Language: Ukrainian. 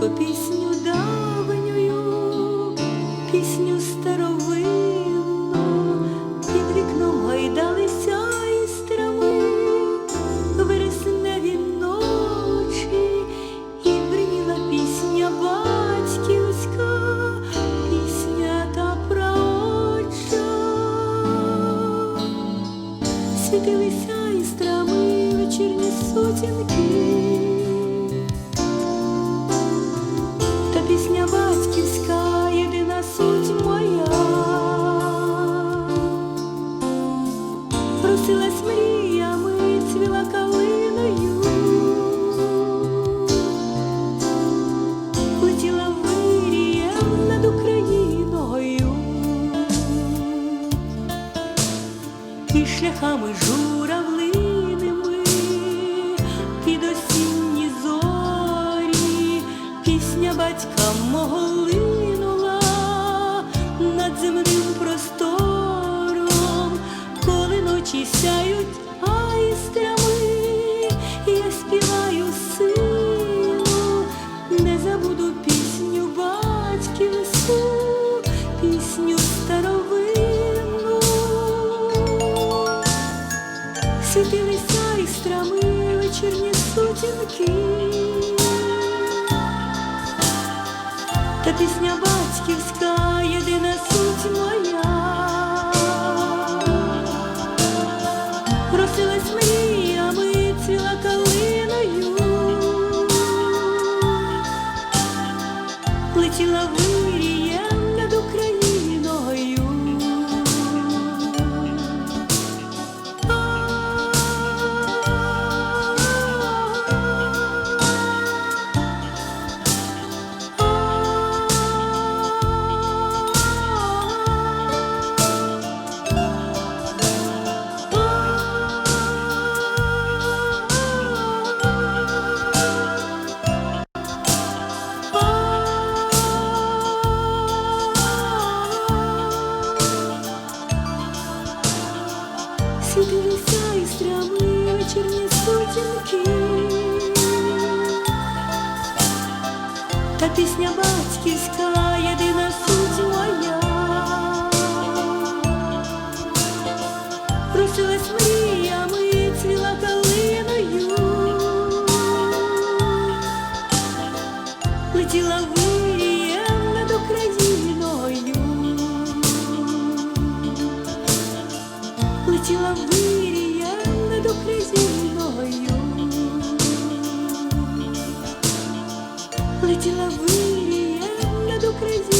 батько, пісню давньою, пісню старовинну, під вікном гойдалися із трави, вересневі ночі, і бриніла пісня батьківська, пісня та проча, світилися із вечірні сутінки. Шляхами журавлиними під осінні зорі пісня батька мого линула над земним простором, коли ночі сяють Світилися істрами вечірні сутінки, та пісня батьківська єдина суть моя. Просилась мріями, цвіла калиною, летіла вирієм Істрями вечірні сутінки, та пісня батьківська єдина летіла вирія над Україною, летіла вирія над Україною.